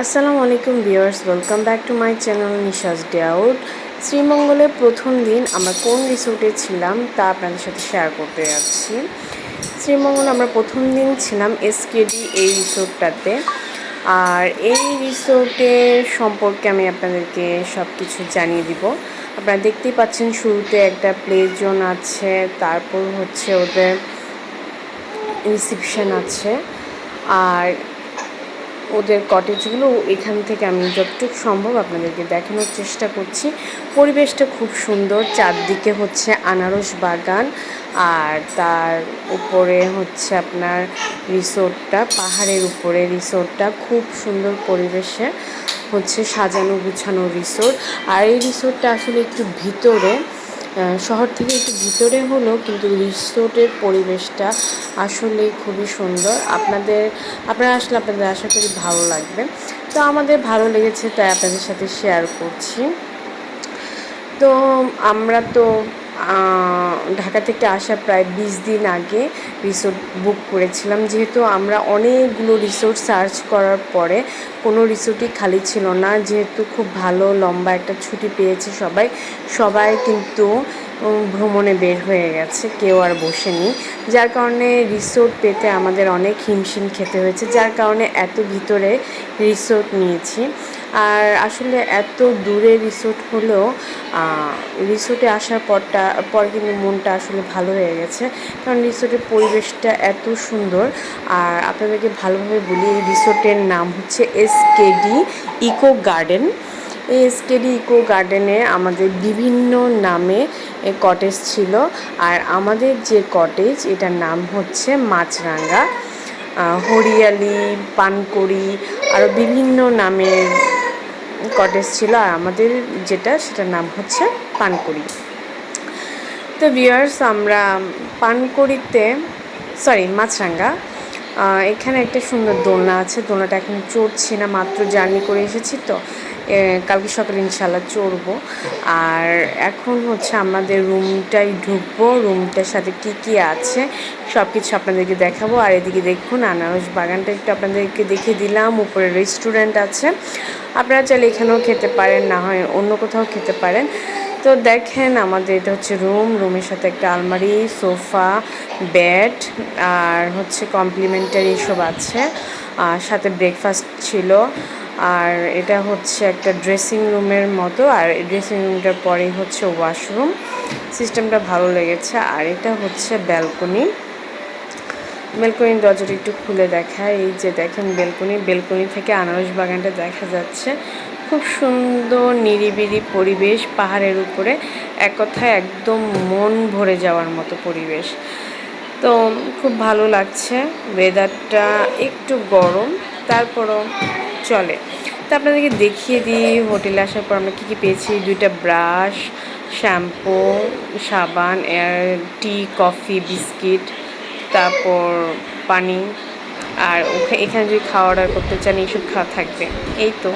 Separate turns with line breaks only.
আসসালামু আলাইকুম viewers welcome back to my channel নিশাস ডাউট শ্রীমঙ্গলের প্রথম দিন আমরা কোন রিসোর্টে ছিলাম তা আপনাদের সাথে শেয়ার করতে যাচ্ছি। শ্রীমঙ্গল আমরা প্রথম দিন ছিলাম এসকেডি এই রিসোর্টটাতে আর এই রিসোর্টের সম্পর্কে আমি আপনাদেরকে সব কিছু জানিয়ে দিব। আপনারা দেখতেই পাচ্ছেন শুরুতে একটা প্লে জোন আছে, তারপর হচ্ছে ওদের রিসিপশন আছে। আর ওদের কটেজগুলো এখান থেকে আমি যতটুকু সম্ভব আপনাদেরকে দেখানোর চেষ্টা করছি। পরিবেশটা খুব সুন্দর, চারদিকে হচ্ছে আনারস বাগান আর তার উপরে হচ্ছে আপনার রিসোর্টটা, পাহাড়ের উপরে রিসোর্টটা, খুব সুন্দর পরিবেশে হচ্ছে সাজানো গুছানো রিসোর্ট। আর এই রিসোর্টটা আসলে একটু ভিতরে শহর থেকে একটু ভিতরে হলো কিন্তু রিসোর্টের পরিবেশটা আসলে খুবই সুন্দর। আপনাদের, আপনারা আসলে আপনাদের আশা করি ভালো লাগবে। তো আমাদের ভালো লেগেছে, তাই আপনাদের সাথে শেয়ার করছি। তো আমরা তো ঢাকা থেকে আসা প্রায় বিশ দিন আগে রিসোর্ট বুক করেছিলাম। যেহেতু আমরা অনেকগুলো রিসোর্ট সার্চ করার পরে কোনো রিসোর্টই খালি ছিল না। যেহেতু খুব ভালো লম্বা একটা ছুটি পেয়েছে সবাই। সবাই কিন্তু ভ্রমণে বের হয়ে গেছে, কেউ আর বসেনি। যার কারণে রিসোর্ট পেতে আমাদের অনেক হিমশিম খেতে হয়েছে, যার কারণে এত ভিতরে রিসোর্ট নিয়েছি। আর আসলে এত দূরে রিসোর্ট হলেও রিসোর্টে আসার পরটা, পর কিন্তু মনটা আসলে ভালো হয়ে গেছে। কারণ রিসোর্টের পরিবেশটা এত সুন্দর। আর আপনাদেরকে ভালোভাবে বলি, এই রিসোর্টের নাম হচ্ছে এসকেডি ইকো গার্ডেন এই এসকেডি ইকো গার্ডেনে আমাদের বিভিন্ন নামে কটেজ ছিল। আর আমাদের যে কটেজ এটার নাম হচ্ছে মাছরাঙ্গা হরিয়ালি, পানকড়ি আরও বিভিন্ন নামের কটেজ ছিল। আর আমাদের যেটা, সেটার নাম হচ্ছে পানকড়ি। তো ভিউয়ার্স আমরা পানকড়িতে সরি মাছরাঙ্গা এখানে একটা সুন্দর দোলনা আছে। দোলনাটা এখন চড়ছি না, মাত্র জার্নি করে এসেছি তো। কালকে সকালে ইনশাল্লাহ চড়বো। আর এখন হচ্ছে আমাদের রুমটাই ঢুকবো। রুমটার সাথে কি কি আছে সব কিছু আপনাদেরকে দেখাবো। আর এদিকে দেখুন, আনারস বাগানটা একটু আপনাদেরকে দেখিয়ে দিলাম। উপরে রেস্টুরেন্ট আছে। আপনারা চাইলে এখানেও খেতে পারেন, না হয় অন্য কোথাও খেতে পারেন। তো দেখেন, আমাদের এটা হচ্ছে রুম। রুমের সাথে একটা আলমারি, সোফা, বেড, আর হচ্ছে কমপ্লিমেন্টারি সব আছে। আর সাথে ব্রেকফাস্ট ছিল। আর এটা হচ্ছে একটা ড্রেসিং রুমের মতো, আর এই ড্রেসিং রুমটার পরেই হচ্ছে ওয়াশরুম সিস্টেমটা ভালো লেগেছে, আর এটা হচ্ছে ব্যালকনি বেলকনির দরজাটা একটু খুলে দেখায় এই যে দেখেন বেলকনি বেলকনি থেকে আনারস বাগানটা দেখা যাচ্ছে। খুব সুন্দর, নিরিবিলি পরিবেশ, পাহাড়ের উপরে। এক কথায় একদম মন ভরে যাওয়ার মতো পরিবেশ। তো খুব ভালো লাগছে ওয়েদারটা একটু গরম। তারপরও চলে। তো আপনাদেরকে দেখিয়ে দিই, হোটেলে আসার পর আমরা কী কী পেয়েছি। দুইটা ব্রাশ, শ্যাম্পু, সাবান, এয়ার, টি, কফি, বিস্কিট, তারপর পানি। আর ওখানে এখানে যদি খাওয়া অর্ডার করতে চান, এইসব খাওয়া থাকবে। এই তো।